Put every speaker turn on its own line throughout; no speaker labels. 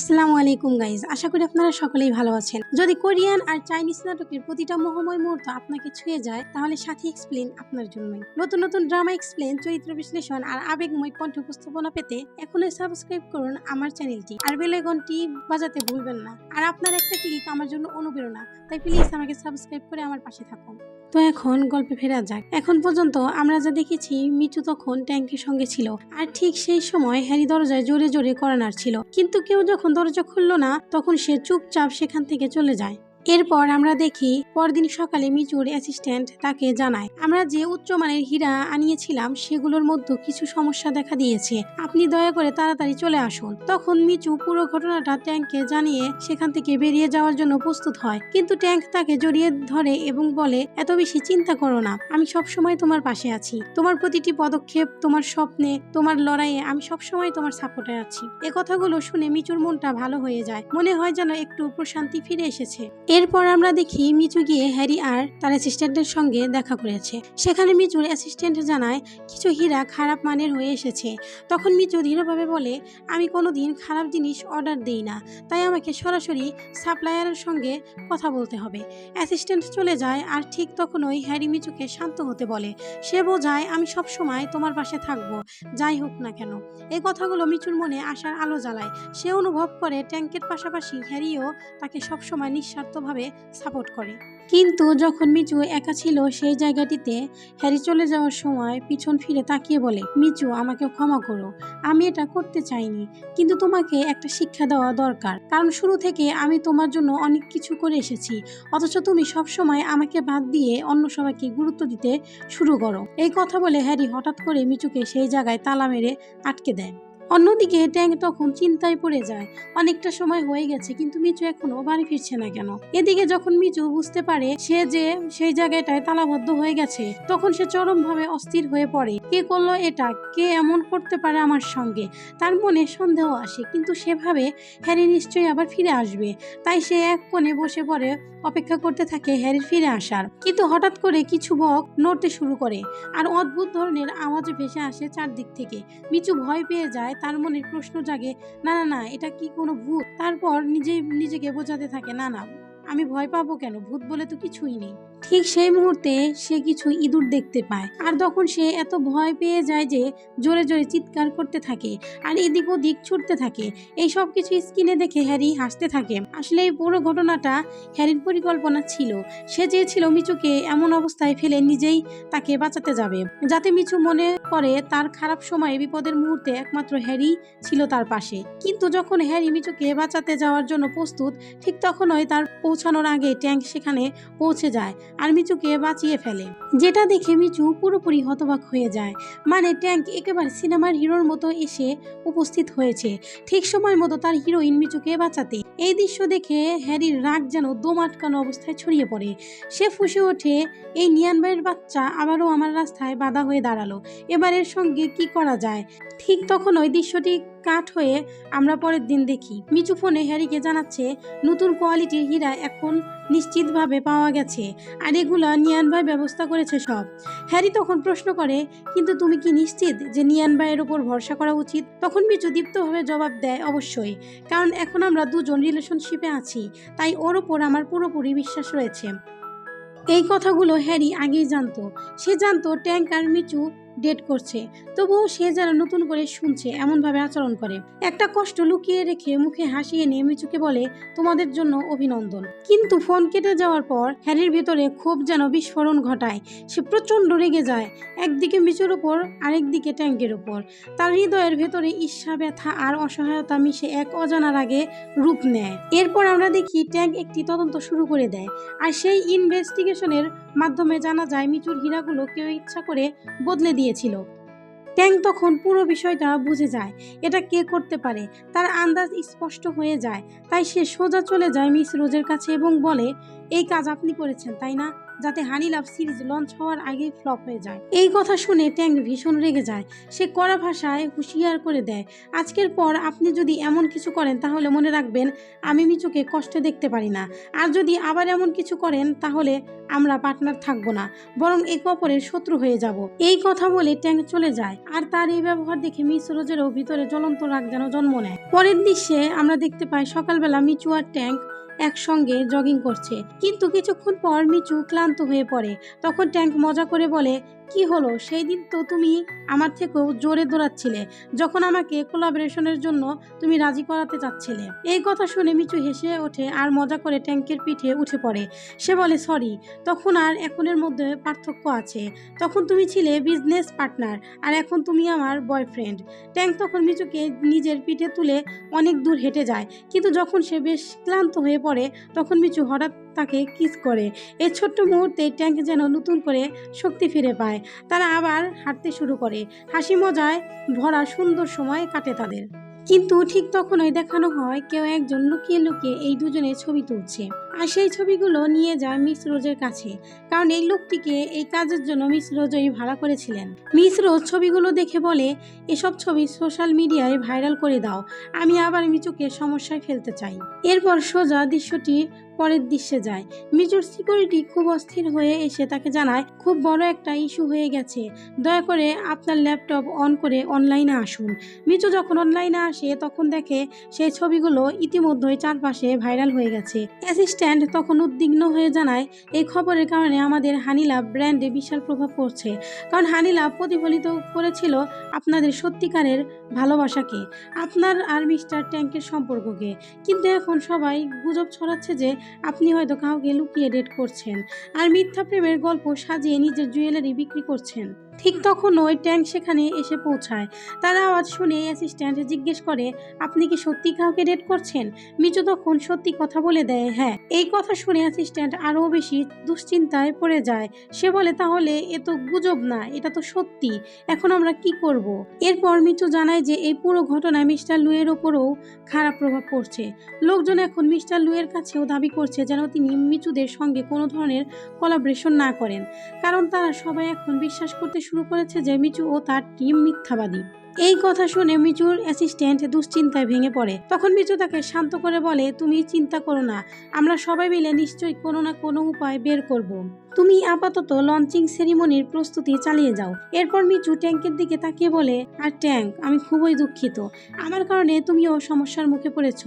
আসসালামু আলাইকুম গাইজ আশা করি আপনারা সকলেই ভালো আছেন। যদি কোরিয়ান আর চাইনিজ নাটকের প্রতিটা মোহময় মুহূর্ত আপনাকে ছুঁয়ে যায়, তাহলে সাথী এক্সপ্লেন আপনার জন্যই। নতুন নতুন ড্রামা এক্সপ্লেন চরিত্র বিশ্লেষণ আর আবেগময় কণ্ঠ উপস্থাপনা পেতে এখনই সাবস্ক্রাইব করুন আমার চ্যানেলটি আর বেলেগনটি বাজাতে ভুলবেন না। আর আপনার একটা ক্লিক আমার জন্য অনুপ্রেরণা। তাই প্লিজ আমাকে সাবস্ক্রাইব করে আমার পাশে থাকুন। তো এখন গল্পে ফেরা যাক। এখন পর্যন্ত আমরা যা দেখেছি মিচু তখন ট্যাঙ্কের সঙ্গে ছিল। আর ঠিক সেই সময় হ্যারি দরজায় জোরে জোরে করানার ছিল। কিন্তু কেউ যখন দরজা খুললো না, তখন সে চুপচাপ সেখান থেকে চলে যায়। এরপর আমরা দেখি পরদিন সকালে মিচুর অ্যাসিস্ট্যান্ট তাকে জানায়, আমরা যে উচ্চমানের হীরা আনিয়েছিলাম, সেগুলোর মধ্যে কিছু সমস্যা দেখা দিয়েছে। আপনি দয়া করে তাড়াতাড়ি চলে আসুন। তখন মিচু পুরো ঘটনাটা ট্যাঙ্ককে জানিয়ে সেখান থেকে বেরিয়ে যাওয়ার জন্য প্রস্তুত হয়। কিন্তু ট্যাঙ্ক তাকে জড়িয়ে ধরে এবং বলে, এত বেশি চিন্তা করো না, আমি সব সময় তোমার পাশে আছি। তোমার প্রতিটি পদক্ষেপ, তোমার স্বপ্নে, তোমার লড়াইয়ে আমি সব সময় তোমার সাপোর্টে আছি। এ কথাগুলো শুনে মিচুর মনটা ভালো হয়ে যায়। মনে হয় যেন একটু প্রশান্তি ফিরে এসেছে। এরপর আমরা দেখি মিচু গিয়ে হ্যারি আর তার অ্যাসিস্ট্যান্টের সঙ্গে দেখা করেছে। সেখানে মিচুর অ্যাসিস্ট্যান্ট জানায়, কিছু হীরা খারাপ মানের হয়ে এসেছে। তখন মিচু ধীরভাবে বলে, আমি কোনোদিন খারাপ জিনিস অর্ডার দেই না, তাই আমাকে সরাসরি সাপ্লায়ারের সঙ্গে কথা বলতে হবে। অ্যাসিস্ট্যান্ট চলে যায় আর ঠিক তখনই হ্যারি মিচুকে শান্ত হতে বলে, সে বোঝায় আমি সব সময় তোমার পাশে থাকব, যাই হোক না কেন। এই কথাগুলো মিচুর মনে আসার আলো জ্বালায়। সে অনুভব করে ট্যাঙ্কের পাশাপাশি হ্যারিও তাকে সবসময় নিঃস্বার্থভাবে সাপোর্ট করে। কিন্তু যখন মিচু একা ছিল, সেই জায়গাটিতে হ্যারি চলে যাওয়ার সময় পিছন ফিরে তাকিয়ে বলে, মিচু, আমাকে ক্ষমা করো। আমি এটা করতে চাইনি, কিন্তু তোমাকে একটা শিক্ষা দেওয়া দরকার। কারণ শুরু থেকে আমি তোমার জন্য অনেক কিছু করে এসেছি, অথচ তুমি সবসময় আমাকে বাদ দিয়ে অন্য সবাইকে গুরুত্ব দিতে শুরু করো। এই কথা বলে হ্যারি হঠাৎ করে মিচুকে সেই জায়গায় তালা মেরে আটকে দেয়। অন্যদিকে ট্যাঙ্ক তখন চিন্তায় পড়ে যায়। অনেকটা সময় হয়ে গেছে, কিন্তু মিচু এখনও বাড়ি ফিরছে না কেন? এদিকে যখন মিচু বুঝতে পারে সে যে সেই জায়গাটায় তালাবদ্ধ হয়ে গেছে, তখন সে চরমভাবে অস্থির হয়ে পড়ে। কে করল এটা? কে এমন করতে পারে আমার সঙ্গে? তার মনে সন্দেহ আসে, কিন্তু সেভাবে হ্যারি নিশ্চয়ই আবার ফিরে আসবে। তাই সে এক কোণে বসে পড়ে অপেক্ষা করতে থাকে হ্যারির ফিরে আসার। কিন্তু হঠাৎ করে কিছু বক নড়তে শুরু করে আর অদ্ভুত ধরনের আওয়াজ ভেসে আসে চারদিক থেকে। মিচু ভয় পেয়ে যায়, তার মনে প্রশ্ন জাগে, না না না, এটা কি কোনো ভূত? তারপর নিজে, নিজেকে বোঝাতে থাকে, না না, আমি ভয় পাবো কেন? ভূত বলে তো কিছুই নেই। ঠিক সেই মুহূর্তে সে কিছু ইঁদুর দেখতে পায় আর তখন সে এত ভয় পেয়ে যায় যে জোরে জোরে চিৎকার করতে থাকে আর এদিক ওদিক ছুটতে থাকে। এই সব কিছু স্ক্রিনে দেখে হ্যারি হাসতে থাকে। আসলে এই পুরো ঘটনাটা হ্যারির পরিকল্পনা ছিল। সে চেয়েছিল মিচুকে এমন অবস্থায় ফেলে নিজেই তাকে বাঁচাতে যাবে। যাতে মিচু মনে করে তার খারাপ সময়ে বিপদের মুহূর্তে একমাত্র হ্যারি ছিল তার পাশে। কিন্তু যখন হ্যারি মিচুকে বাঁচাতে যাওয়ার জন্য প্রস্তুত, ঠিক তখনই তার পৌঁছানোর আগে ট্যাঙ্ক সেখানে পৌঁছে যায়। আর মিচুকে বাঁচিয়ে ফেলে। যেটা দেখে মিচু পুরোপুরি হতবাক হয়ে যায়। মানে ট্যাঙ্ক একেবারে সিনেমার হিরোর মতো এসে উপস্থিত হয়েছে। ঠিক সময় মতো তার হিরোইন মিচুকে বাঁচাতে। এই দৃশ্য দেখে হ্যারির রাগ যেন দম আটকানো অবস্থায় ছড়িয়ে পড়ে। সে ফুসে ওঠে, এই নিয়ানবাইয়ের বাচ্চা আবারও আমার রাস্তায় বাধা হয়ে দাঁড়াল। এবার এর সঙ্গে কি করা যায়? ঠিক তখন ওই দৃশ্যটি কাট হয়ে আমরা পরের দিন দেখি। মিচু ফোনে হ্যারিকে জানাচ্ছে, নতুন কোয়ালিটির হীরা এখন নিশ্চিতভাবে পাওয়া গেছে। আর এগুলো নিয়ান ভাই ব্যবস্থা করেছে সব। হ্যারি তখন প্রশ্ন করে, কিন্তু তুমি কি নিশ্চিত যে নিয়ান ভাইয়ের ওপর ভরসা করা উচিত? তখন মিচু দীপ্তভাবে জবাব দেয়, অবশ্যই। কারণ এখন আমরা দুজন রিলেশনশিপে আছি, তাই ওর ওপর আমার পুরোপুরি বিশ্বাস রয়েছে। এই কথাগুলো হ্যারি আগেই জানতো। সে জানতো ট্যাঙ্ক আর মিচু ডেট করছে। তবুও সে যেন নতুন করে শুনছে, এমনভাবে আচরণ করে। একটা কষ্ট লুকিয়ে রেখে মুখে হাসি এনে মিচুকে বলে, তোমাদের জন্য অভিনন্দন। কিন্তু ফোন কেটে যাওয়ার পর হ্যারির ভেতরে ক্ষোভ যেন বিস্ফোরণ ঘটায়। সে প্রচণ্ড রেগে যায়, একদিকে মিচুর ওপর, আরেকদিকে ট্যাঙ্কের ওপর। তার হৃদয়ের ভেতরে ঈর্ষা, ব্যথা আর অসহায়তা মিশে এক অজানার আগে রূপ নেয়। এরপর আমরা দেখি ট্যাঙ্ক একটি তদন্ত শুরু করে দেয়। আর সেই ইনভেস্টিগেশনের মাধ্যমে জানা যায়, মিচুর হীরাগুলো কেউ ইচ্ছা করে বদলে দিয়েছিল। ট্যাং তখন পুরো বিষয়টা বুঝে যায়, এটা কে করতে পারে। তার আন্দাজ স্পষ্ট হয়ে যায়, তাই সে সোজা চলে যায় মিস রোজের কাছে এবং বলে, এই কাজ আপনি করেছেন, তাই না? যাতে হানি লাভ সিরিজ লঞ্চ হওয়ার আগেই ফ্লপ হয়ে যায়। এই কথা শুনে ট্যাঙ্ক ভীষণ রেগে যায়। সে কড়া ভাষায় হুঁশিয়ার করে দেয়, আজকের পর আপনি যদি এমন কিছু করেন তাহলে মনে রাখবেন, আমি মিচুকে কষ্টে দেখতে পারি না। আর যদি আবার এমন কিছু করেন, তাহলে আমরা পার্টনার থাকব না, বরং একে অপরের শত্রু হয়ে যাব। এই কথা বলে ট্যাঙ্ক চলে যায়, আর তার এই ব্যবহার দেখে মিস রোজেরও ভিতরে জ্বলন্ত রাগ যেন জন্ম নেয়। পরের দৃশ্যে আমরা দেখতে পাই সকালবেলা মিচু আর ট্যাঙ্ক একসঙ্গে জগিং করছে। কিন্তু কিছুক্ষণ পর মিচু ক্লান্ত হয়ে পড়ে। তখন ট্যাঙ্ক মজা করে বলে কি হলো? সেই দিন তো তুমি আমার থেকেও জোরে দৌড়াচ্ছিলে, যখন আমাকে কোলাবরেশনের জন্য তুমি রাজি করাতে চাচ্ছিলে। এই কথা শুনে মিচু হেসে ওঠে আর মজা করে ট্যাঙ্কের পিঠে উঠে পড়ে। সে বলে, সরি, তখন আর এখনের মধ্যে পার্থক্য আছে। তখন তুমি ছিলে বিজনেস পার্টনার আর এখন তুমি আমার বয়ফ্রেন্ড ট্যাঙ্ক তখন মিচুকে নিজের পিঠে তুলে অনেক দূর হেঁটে যায়। কিন্তু যখন সে বেশ ক্লান্ত হয়ে পড়ে, তখন মিচু হঠাৎ তাকে কিস করে। এই ছোট্ট মুহূর্তে ট্যাঙ্ক যেন নতুন করে শক্তি ফিরে পায়। তারা আবার হাঁটতে শুরু করে। হাসি মজায় ভরা সুন্দর সময় কাটে তাদের। কিন্তু ঠিক তখনই দেখানো হয় কেউ একজন লুকিয়ে লুকিয়ে এই দুজনের ছবি তুলছে। আর সেই ছবিগুলো নিয়ে যায় মিস রোজের কাছে, কারণ এই লোকটিকে এই কাজের জন্য মিস রোজই ভাড়া করেছিলেন। মিস রোজ ছবিগুলো দেখে বলে, এসব ছবি সোশ্যাল মিডিয়ায় ভাইরাল করে দাও, আমি আবার মিচুকে সমস্যায় ফেলতে চাই। এরপর সোজা দৃশ্যটি পরের দৃশ্যে যায়। মিজুর সিকিউরিটি খুব অস্থির হয়ে এসে তাকে জানায়, খুব বড় একটা ইস্যু হয়ে গেছে, দয়া করে আপনার ল্যাপটপ অন করে অনলাইনে আসুন। মিচু যখন অনলাইনে আসে, তখন দেখে সেই ছবিগুলো ইতিমধ্যেই চারপাশে ভাইরাল হয়ে গেছে। অ্যাসিস্ট্যান্ট তখন উদ্বিগ্ন হয়ে জানায়, এই খবরের কারণে আমাদের হানিলাভ ব্র্যান্ডে বিশাল প্রভাব পড়ছে। কারণ হানিলাভ প্রতিফলিত করেছিল আপনাদের সত্যিকারের ভালোবাসাকে, আপনার আর মিস্টার ট্যাঙ্কের সম্পর্ককে। কিন্তু এখন সবাই গুজব ছড়াচ্ছে যে আপনি হয়তো কাউকে লুকিয়ে ডেট করছেন, আর মিথ্যা প্রেমের গল্প সাজিয়ে নিজের জুয়েলারি বিক্রি করছেন। ঠিক তখন ওই ট্যাঙ্ক সেখানে এসে পৌঁছায়। তার আওয়াজ শুনে অ্যাসিস্ট্যান্ট জিজ্ঞেস করে, আপনি কি সত্যি কাউকে ডেট করছেন? মিচু তখন সত্যি কথা বলে দেয় হ্যাঁ। এই কথা শুনে অ্যাসিস্ট্যান্ট আরও বেশি দুশ্চিন্তায় পড়ে যায়। সে বলে, তাহলে এ তো গুজব না, এটা তো সত্যি। এখন আমরা কি করব? এরপর মিচু জানায় যে, এই পুরো ঘটনায় মিস্টার লুয়ের ওপরও খারাপ প্রভাব পড়ছে। লোকজন এখন মিস্টার লুয়ের কাছেও দাবি করছে যেন তিনি মিচুদের সঙ্গে কোনো ধরনের কোলাবরেশন না করেন। কারণ তারা সবাই এখন বিশ্বাস করতে শুরু করেছে যে মিচু ও তার টিম মিথ্যাবাদী। এই কথা শুনে মিচুর অ্যাসিস্ট্যান্ট দুশ্চিন্তায় ভেঙে পড়ে। তখন মিচু তাকে শান্ত করে বলে, তুমি চিন্তা করো না, আমরা সবাই মিলে নিশ্চয়ই কোনো না কোনো উপায় বের করব। তুমি আপাতত লঞ্চিং সেরিমনির প্রস্তুতি চালিয়ে যাও। এরপর মিচু ট্যাঙ্কের দিকে তাকিয়ে বলে, আর ট্যাঙ্ক, আমি খুবই দুঃখিত। আমার কারণে তুমিও সমস্যার মুখে পড়েছ।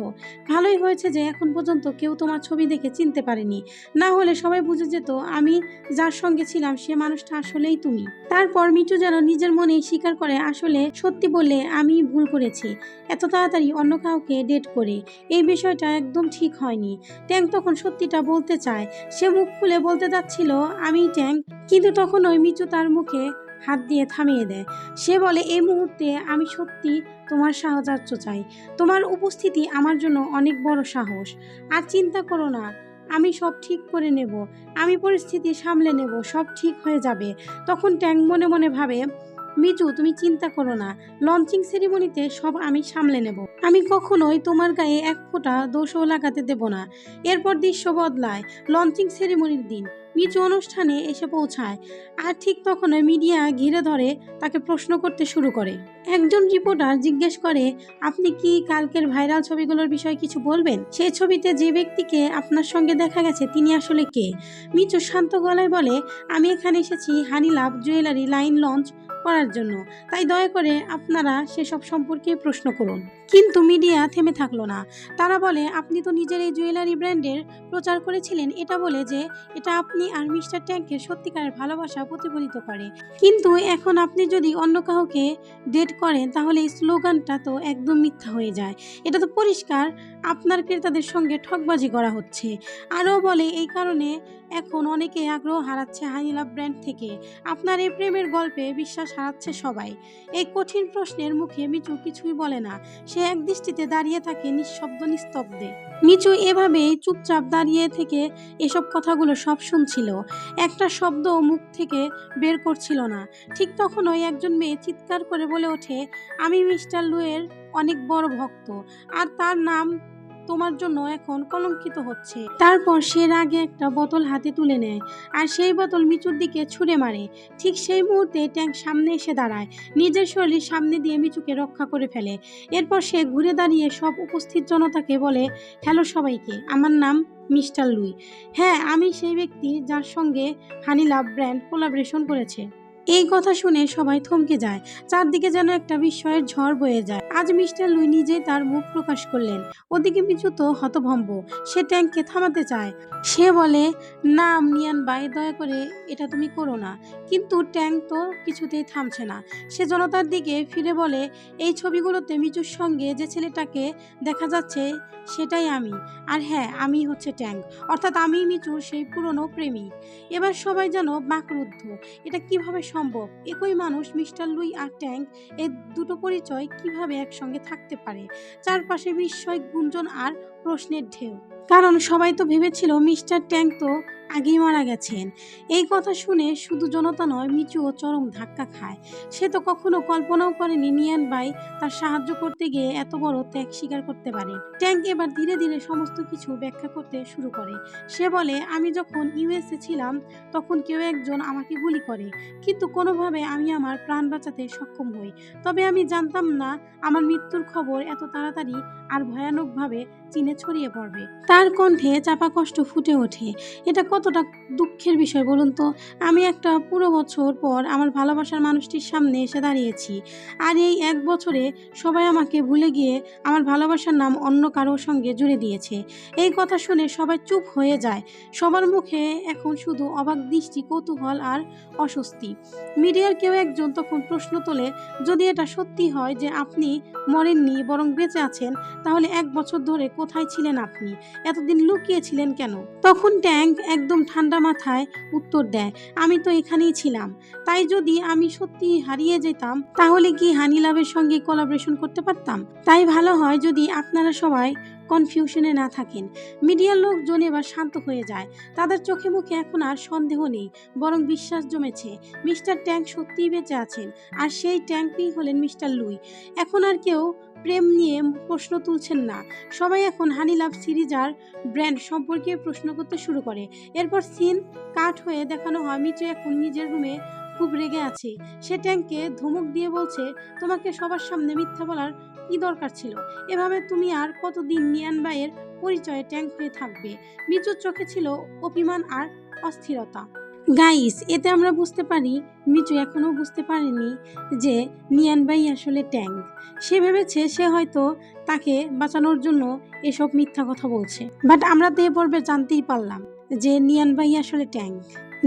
ভালোই হয়েছে যে এখন পর্যন্ত কেউ তোমার ছবি দেখে চিনতে পারেনি। না হলে সবাই বুঝে যেত, আমি যার সঙ্গে ছিলাম, সে মানুষটা আসলেই তুমি। তারপর মিঠু যেন নিজের মনেই স্বীকার করে, আসলে সত্যি বললে আমি ভুল করেছি। এত তাড়াতাড়ি অন্য কাউকে ডেট করে, এই বিষয়টা একদম ঠিক হয়নি। ট্যাঙ্ক তখন সত্যিটা বলতে চায়। সে মুখ খুলে বলতে যাচ্ছিল আমি ট্যাঙ্ক। কিন্তু তখন ওই মিচু তার মুখে হাত দিয়ে থামিয়ে দেয়। সে বলে, এই মুহূর্তে আমি সত্যি তোমার সাহায্য চাই। তোমার উপস্থিতি আমার জন্য অনেক বড় সাহস। আর চিন্তা করো না, আমি সব ঠিক করে নেব। আমি পরিস্থিতি সামলে নেব, সব ঠিক হয়ে যাবে। তখন ট্যাঙ্ক মনে মনে ভাবে মিচু তুমি চিন্তা করো না। লঞ্চিং সেরিমনিতে সব আমি সামলে নেব। আমি কখনোই তোমার গায়ে এক ফোঁটা দোষও লাগাতে দেব না। এরপর দৃশ্য বদলায় লঞ্চিং সেরিমনির দিন। মিচু অনুষ্ঠানে এসে পৌঁছায় আর ঠিক তখনই মিডিয়া ঘিরে ধরে তাকে প্রশ্ন করতে শুরু করে। একজন রিপোর্টার জিজ্ঞেস করে, আপনি কি কালকের ভাইরাল ছবিগুলোর বিষয়ে কিছু বলবেন? সেই ছবিতে যে ব্যক্তিকে আপনার সঙ্গে দেখা গেছে, তিনি আসলে কে? মিচু শান্ত গলায় বলে, আমি এখানে এসেছি honey love jewellery line launch করার জন্য। তাই দয়া করে আপনারা সেসব সম্পর্কে প্রশ্ন করুন। কিন্তু মিডিয়া থেমে থাকল না। তারা বলে, আপনি তো নিজের এই জুয়েলারি ব্র্যান্ডের প্রচার করেছিলেন। এটা বলে যে, এটা আপনি আর মিস্টার ট্যাঙ্কের সত্যিকারের ভালোবাসা প্রতিফলিত করে। কিন্তু এখন আপনি যদি অন্য কাউকে ডেট করেন, তাহলে এই স্লোগানটা তো একদম মিথ্যা হয়ে যায়। এটা তো পরিষ্কার। আপনার ক্রেতাদের সঙ্গে ঠকবাজি করা হচ্ছে। আরও বলে, এই কারণে এখন অনেকে আগ্রহ হারাচ্ছে হাইলাভ ব্র্যান্ড থেকে। আপনার এই প্রেমের গল্পে বিশ্বাস হারাচ্ছে সবাই। এই কঠিন প্রশ্নের মুখে মিচু কিছুই বলে না। সে এক দৃষ্টিতে দাঁড়িয়ে থাকে নিঃশব্দ নিস্তব্ধে। মিচু এভাবেই চুপচাপ দাঁড়িয়ে থেকে এসব কথাগুলো সব শুনছিল। একটা শব্দ মুখ থেকে বের করছিল না। ঠিক তখন ওই একজন মেয়ে চিৎকার করে বলে ওঠে, আমি মিস্টার লুয়ের অনেক বড় ভক্ত। আর তার নাম তোমার জন্য এখন কলঙ্কিত হচ্ছে। তারপর সে রাগে একটা বোতল হাতে তুলে নেয় আর সেই বোতল মিচুর দিকে ছুঁড়ে মারে। ঠিক সেই মুহূর্তে ট্যাঙ্ক সামনে এসে দাঁড়ায়। নিজের শরীর সামনে দিয়ে মিচুকে রক্ষা করে ফেলে। এরপর সে ঘুরে দাঁড়িয়ে সব উপস্থিত জনতাকে বলে, হ্যালো সবাইকে, আমার নাম মিস্টার লুই। হ্যাঁ আমি সেই ব্যক্তি যার সঙ্গে হানি লাভ ব্র্যান্ড কোলাবরেশন করেছে। এই কথা শুনে সবাই থমকে যায়। চারদিকে যেন একটা বিস্ময়ের ঝড় বয়ে যায়। আজ মিস্টার লুই নিজেই তার মুখ প্রকাশ করলেন। ওদিকে মিচু তো হতভম্ব। সে ট্যাঙ্ককে থামাতে চায়। সে বলে, না নিয়ান বাই দয়া করে এটা তুমি করো না। কিন্তু ট্যাঙ্ক তো কিছুতেই থামছে না। সে জনতার দিকে ফিরে বলে, এই ছবিগুলোতে মিচুর সঙ্গে যে ছেলেটাকে দেখা যাচ্ছে, সেটাই আমি। আর হ্যাঁ আমি হচ্ছে ট্যাঙ্ক। অর্থাৎ আমি মিচুর সেই পুরনো প্রেমিক। এবার সবাই যেন বাকরুদ্ধ। এটা কীভাবে সম্ভব? একই মানুষ, মিস্টার লুই আর ট্যাঙ্ক এর দুটো পরিচয় কীভাবে একসঙ্গে থাকতে পারে? চারপাশে বিস্ময়, গুঞ্জন আর প্রশ্নের ঢেউ। কারণ সবাই তো ভেবেছিল মিস্টার ট্যাঙ্ক তো আগেই মারা গেছেন। এই কথা শুনে শুধু জনতা নয় মিচুও চরম ধাক্কা খায়। সে তো কখনো কল্পনাও করেনি নিয়ান বাই তার সাহায্য করতে গিয়ে এত বড় ত্যাগ স্বীকার করতে পারে। ট্যাঙ্ক এবার ধীরে ধীরে সমস্ত কিছু ব্যাখ্যা করতে শুরু করে। সে বলে, আমি যখন ইউএসএ ছিলাম, তখন কেউ একজন আমাকে গুলি করে। কিন্তু কোনোভাবে আমি আমার প্রাণ বাঁচাতে সক্ষম হই। তবে আমি জানতাম না আমার মৃত্যুর খবর এত তাড়াতাড়ি আর ভয়ানকভাবে চীনে ছড়িয়ে পড়বে। তার কণ্ঠে চাপা কষ্ট ফুটে ওঠে। এটা কতটা দুঃখের বিষয় বলুন তো? আমি একটা পুরো বছর পর আমার ভালোবাসার মানুষটির সামনে এসে দাঁড়িয়েছি। আর এই এক বছরে সবাই আমাকে ভুলে গিয়ে আমার ভালোবাসার নাম অন্য কারোর সঙ্গে জুড়ে দিয়েছে। এই কথা শুনে সবাই চুপ হয়ে যায়। সবার মুখে এখন শুধু অবাক দৃষ্টি, কৌতূহল আর অস্বস্তি। মিডিয়ার কেউ একজন তখন প্রশ্ন তোলে, যদি এটা সত্যি হয় যে আপনি মরেননি বরং বেঁচে আছেন, তাহলে এক বছর ধরে কোথায় ছিলেন আপনি? এতদিন লুকিয়েছিলেন কেন? তখন ট্যাঙ্ক একদম ঠান্ডা মাথায় উত্তর দেয়, আমি তো এখানেই ছিলাম। তাই যদি আমি সত্যি হারিয়ে যেতাম, তাহলে কি হানি লাভের সঙ্গে কোলাবরেশন করতে পারতাম? তাই ভালো হয় যদি আপনারা সবাই কনফিউশনে না থাকেন। মিডিয়ার লোকজন এবার শান্ত হয়ে যায়। তাদের চোখে মুখে এখন আর সন্দেহ নেই, বরং বিশ্বাস জমেছে, মিস্টার ট্যাঙ্ক সত্যিই বেঁচে আছেন, আর সেই ট্যাঙ্কই হলেন মিস্টার লুই। এখন আর কেউ প্রেম নিয়ে প্রশ্ন তুলছেন না। সবাই এখন হানি লাভ সিরিজ আর ব্র্যান্ড সম্পর্কে প্রশ্ন করতে শুরু করে। এরপর সিন কাট হয়ে দেখানো হয়, মিচু এখন নিজের রুমে খুব রেগে আছে। সে ট্যাঙ্ককে ধমক দিয়ে বলছে, তোমাকে সবার সামনে মিথ্যা বলার কি দরকার ছিল? এভাবে তুমি আর কতদিন নিয়ান বাইয়ের পরিচয়ে ট্যাঙ্ক হয়ে থাকবে? মিচুর চোখে ছিল অভিমান আর অস্থিরতা। গাইস এতে আমরা বুঝতে পারি, মিচু এখনও বুঝতে পারেনি যে নিয়ান বাই আসলে ট্যাঙ্ক। সে ভেবেছে সে হয়তো তাকে বাঁচানোর জন্য এসব মিথ্যা কথা বলছে। বাট আমরা তো এ পর্বে জানতেই পারলাম যে নিয়ান বাই আসলে ট্যাঙ্ক।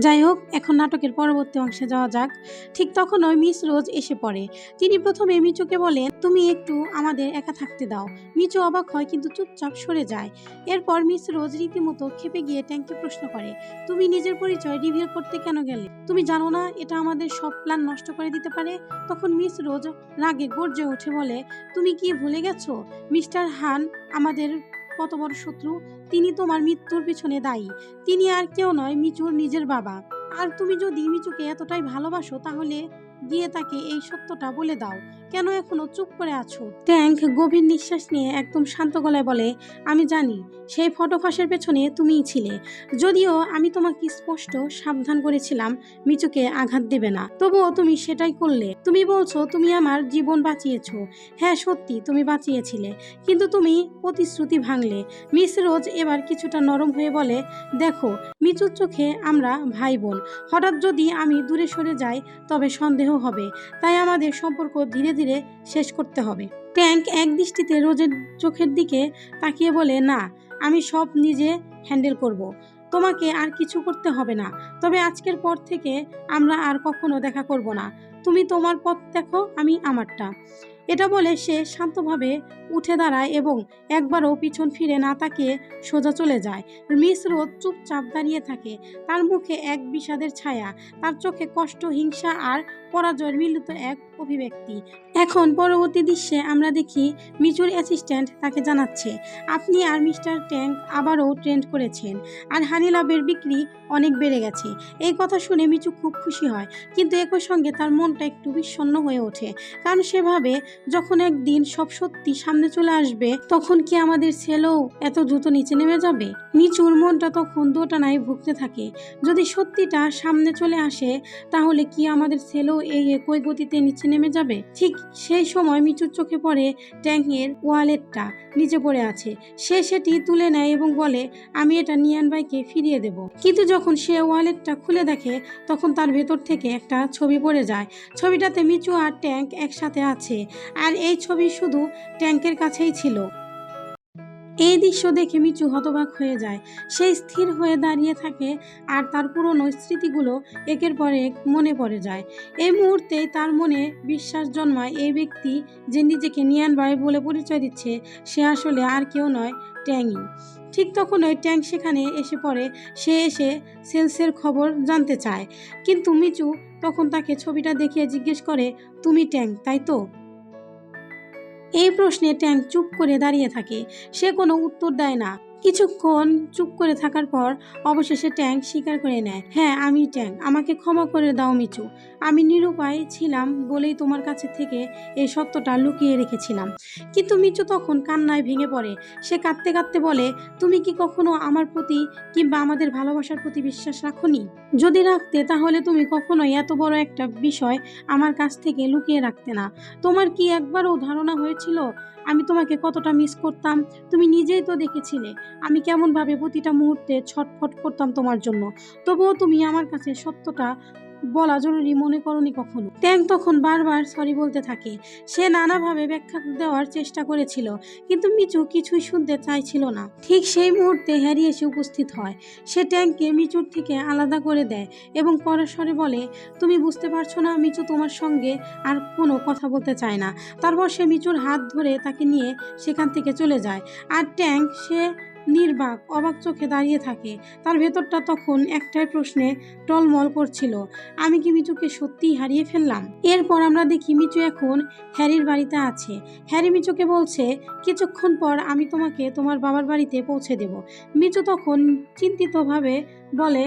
যাই হোক, এখন নাটকের পরবর্তী অংশে যাওয়া যাক। ঠিক তখন ওই মিস রোজ এসে পড়ে। তিনি প্রথমে মিচুকে বলেন, তুমি একটু আমাদের একা থাকতে দাও। মিচু অবাক হয়, কিন্তু চুপচাপ সরে যায়। এরপর মিস রোজ রীতিমতো খেপে গিয়ে ট্যাঙ্কে প্রশ্ন করে, তুমি নিজের পরিচয় রিভিল করতে কেন গেলে? তুমি জানো না এটা আমাদের সব প্ল্যান নষ্ট করে দিতে পারে? তখন মিস রোজ রাগে গর্জে উঠে বলে, তুমি কি ভুলে গেছো? মিস্টার হান আমাদের কত বড় শত্রু? তিনি তোমার মৃত্যুর পিছনে দায়ী। তিনি আর কেউ নয়, মিচুর নিজের বাবা। আর তুমি যদি মিচুকে এতটাই ভালোবাসো, তাহলে গিয়ে তাকে এই সত্যটা বলে দাও। কেন এখনও চুপ করে আছো? ট্যাঙ্ক গভীর নিঃশ্বাস নিয়ে একদম শান্ত গলায় বলে, আমি জানি, সেই ফটো ফাঁসের পেছনে তুমিই ছিলে। যদিও আমি তোমাকে স্পষ্ট সাবধান করেছিলাম, মিচুকে আঘাত দেবে না। তবুও তুমি সেটাই করলে। তুমি বলছো, তুমি আমার জীবন বাঁচিয়েছো। হ্যাঁ সত্যি, তুমি বাঁচিয়েছিলে। কিন্তু তুমি প্রতিশ্রুতি ভাঙলে। মিস রোজ এবার কিছুটা নরম হয়ে বলে, দেখো মিচুর চোখে আমরা ভাই বোন হঠাৎ যদি আমি দূরে সরে যাই, তবে সন্দেহ হবে। তাই আমাদের সম্পর্ক ধীরে ধীরে শেষ করতে হবে। ট্যাঙ্ক এক দৃষ্টিতে রোজের চোখের দিকে তাকিয়ে বলে, না, আমি সব নিজে হ্যান্ডেল করব। তোমাকে আর কিছু করতে হবে না। তবে আজকের পর থেকে আমরা আর কখনো দেখা করব না। তুমি তোমার পথ দেখো, আমি আমারটা। এটা বলে সে শান্তভাবে উঠে দাঁড়ায় এবং একবারও পিছন ফিরে না তাকিয়ে সোজা চলে যায়। মিস রোদ চুপচাপ দাঁড়িয়ে থাকে। তার মুখে এক বিষাদের ছায়া, তার চোখে কষ্ট, হিংসা আর পরাজয়ের মিলিত এক অভিব্যক্তি। এখন পরবর্তী দৃশ্যে আমরা দেখি মিচুর অ্যাসিস্ট্যান্ট তাকে জানাচ্ছে, আপনি আর মিস্টার ট্যাঙ্ক আবারও ট্রেন্ড করেছেন আর হানি লাভের বিক্রি অনেক বেড়ে গেছে। এই কথা শুনে মিচু খুব খুশি হয়, কিন্তু একই সঙ্গে তার মনটা একটু বিষণ্ণ হয়ে ওঠে। কারণ সেভাবে যখন একদিন সব সত্যি সামনে চলে আসবে, তখন কি আমাদের ছেলেও এত দ্রুত নিচে নেমে যাবে? মিচুর মনটা তখন দোটানায় ভুগতে থাকে। যদি সত্যিটা সামনে চলে আসে, তাহলে কি আমাদের ছেলেও এই একই গতিতে নিচে নেমে যাবে? ঠিক সেই সময় মিচুর চোখে পড়ে ট্যাঙ্কের ওয়ালেটটা নিচে পড়ে আছে। সে সেটি তুলে নেয় এবং বলে, আমি এটা নিয়ান ভাইকে ফিরিয়ে দেব। কিন্তু যখন সে ওয়ালেটটা খুলে দেখে, তখন তার ভেতর থেকে একটা ছবি পড়ে যায়। ছবিটাতে মিচু আর ট্যাঙ্ক একসাথে আছে। আর এই ছবি শুধু ট্যাঙ্কের কাছেই ছিল। এই দৃশ্য দেখে মিচু হতবাক হয়ে যায়। সে স্থির হয়ে দাঁড়িয়ে থাকে আর তার পুরনো স্মৃতিগুলো একের পর এক মনে পড়ে যায়। এই মুহূর্তে তার মনে বিশ্বাস জন্মায় এই ব্যক্তি যে নিজেকে নিয়ান ভাই বলে পরিচয় দিচ্ছে, সে আসলে আর কেউ নয়, ট্যাংই। ঠিক তখনই ট্যাঙ্ক সেখানে এসে পড়ে। সে এসে সেলসের খবর জানতে চায়। কিন্তু মিচু তখন তাকে ছবিটা দেখিয়ে জিজ্ঞেস করে, তুমি ট্যাঙ্ক তাই তো? এই প্রশ্নে ট্যাঙ্ক চুপ করে দাঁড়িয়ে থাকে। সে কোনো উত্তর দেয় না। কিছুক্ষণ চুপ করে থাকার পর অবশেষে ট্যাঙ্ক স্বীকার করে নেয়। হ্যাঁ আমি ট্যাঙ্ক। আমাকে ক্ষমা করে দাও মিচু আমি নিরুপায় ছিলাম বলেই তোমার কাছে থেকে এই সত্যটা লুকিয়ে রেখেছিলাম। কিন্তু মিচু তখন কান্নায় ভেঙে পড়ে। সে কাঁদতে কাঁদতে বলে, তুমি কি কখনো আমার প্রতি কিংবা আমাদের ভালোবাসার প্রতি বিশ্বাস রাখোনি? যদি রাখতে, তাহলে তুমি কখনোই এত বড় একটা বিষয় আমার কাছ থেকে লুকিয়ে রাখতে না। তোমার কি একবারও ধারণা হয়েছিল? আমি তোমাকে কতটা মিস করতাম। তুমি নিজেই তো দেখেছিলে। আমি কেমনভাবে প্রতিটা মুহূর্তে ছটফট করতাম তোমার জন্য? তবুও তুমি আমার কাছে সত্যটা বলা জরুরি মনে করনি কখনো। ট্যাং তখন বারবার সরি বলতে থাকে। সে নানাভাবে ব্যাখ্যা দেওয়ার চেষ্টা করেছিল, কিন্তু মিচু কিছুই শুনতে চাইছিল না। ঠিক সেই মুহূর্তে হ্যারি এসে উপস্থিত হয়। সে ট্যাঙ্ককে মিচুর থেকে আলাদা করে দেয় এবং পরের স্বরে বলে, তুমি বুঝতে পারছ না মিচু তোমার সঙ্গে আর কোনো কথা বলতে চায় না। তারপর সে মিচুর হাত ধরে তাকে নিয়ে সেখান থেকে চলে যায়। আর ট্যাঙ্ক সে নির্বাক, অবাক চোখে দাঁড়িয়ে থাকে। তার ভেতরটা তখন একটাই প্রশ্নে টলমল করছিল, আমি কি মিচুকে সত্যিই হারিয়ে ফেললাম? এরপর আমরা দেখি মিচু এখন হ্যারির বাড়িতে আছে। হ্যারি মিচুকে বলছে, কিছুক্ষণ পর আমি তোমাকে তোমার বাবার বাড়িতে পৌঁছে দেব। মিচু তখন চিন্তিতভাবে বলে,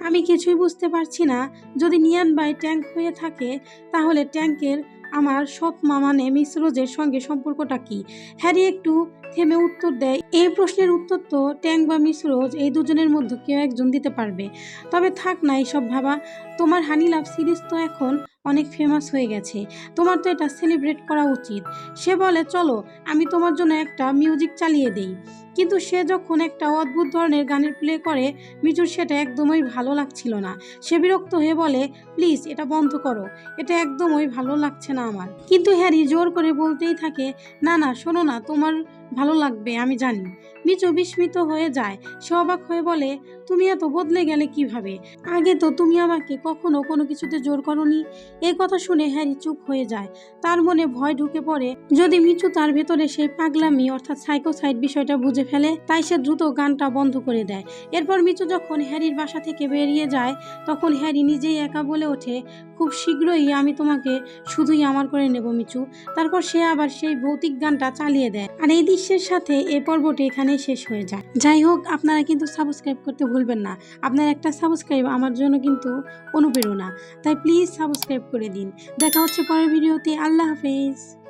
আমি কিছুই বুঝতে পারছি না। যদি নিয়ান বাই ট্যাঙ্ক হয়ে থাকে, তাহলে ট্যাঙ্কের আমার সৎ মা মানে মিস রোজের সঙ্গে সম্পর্কটা কি? হ্যারি একটু থেমে উত্তর দেয়, এই প্রশ্নের উত্তর তো ট্যাং বা মিস রোজ এই দুজনের মধ্যে কেউ একজন দিতে পারবে। তবে থাক না এইসব ভাবা, তোমার হানি লাভ সিরিজ তো এখন অনেক ফেমাস হয়ে গেছে। তোমার তো এটা সেলিব্রেট করা উচিত। সে বলে, চলো, আমি তোমার জন্য একটা মিউজিক চালিয়ে দেই। কিন্তু সে যখন একটা অদ্ভুত ধরনের গানের প্লে করে মিচুর সেটা একদমই ভালো লাগছিল না। সে বিরক্ত হয়ে বলে, প্লিজ, এটা বন্ধ করো। এটা একদমই ভালো লাগছে না আমার। কিন্তু হ্যারি জোর করে বলতেই থাকে, না না, শোনো না, তোমার ভালো লাগবে, আমি জানি। মিচু বিস্মিত হয়ে যায়। সে অবাক হয়ে বলে, তুমি এত বদলে গেলে কীভাবে? আগে তো তুমি আমাকে কখনো কোনো কিছুতে জোর করনি। এই কথা শুনে হ্যারি চুপ হয়ে যায়। তার মনে ভয় ঢুকে পড়ে। যদি মিচু তার ভেতরে সেই পাগলামি অর্থাৎ সাইকোসাইড বিষয়টা বুঝে ফেলে, তাই সে দ্রুত গানটা বন্ধ করে দেয়। এরপর মিচু যখন হ্যারির বাসা থেকে বেরিয়ে যায়, তখন হ্যারি নিজেই একা বলে ওঠে, খুব শীঘ্রই আমি তোমাকে শুধুই আমার করে নেব মিচু তারপর সে আবার সেই ভৌতিক গানটা চালিয়ে দেয়। আর এই দৃশ্যের সাথে এই পর্বটি এখানেই শেষ হয়ে যায়। যাই হোক, আপনারা কিন্তু সাবস্ক্রাইব করতে ভুলবেন না। আপনার একটা সাবস্ক্রাইব আমার জন্য কিন্তু অনুপ্রেরণা। তাই প্লিজ সাবস্ক্রাইব করে দিন। দেখা হচ্ছে পরের ভিডিওতে আল্লাহ হাফেজ।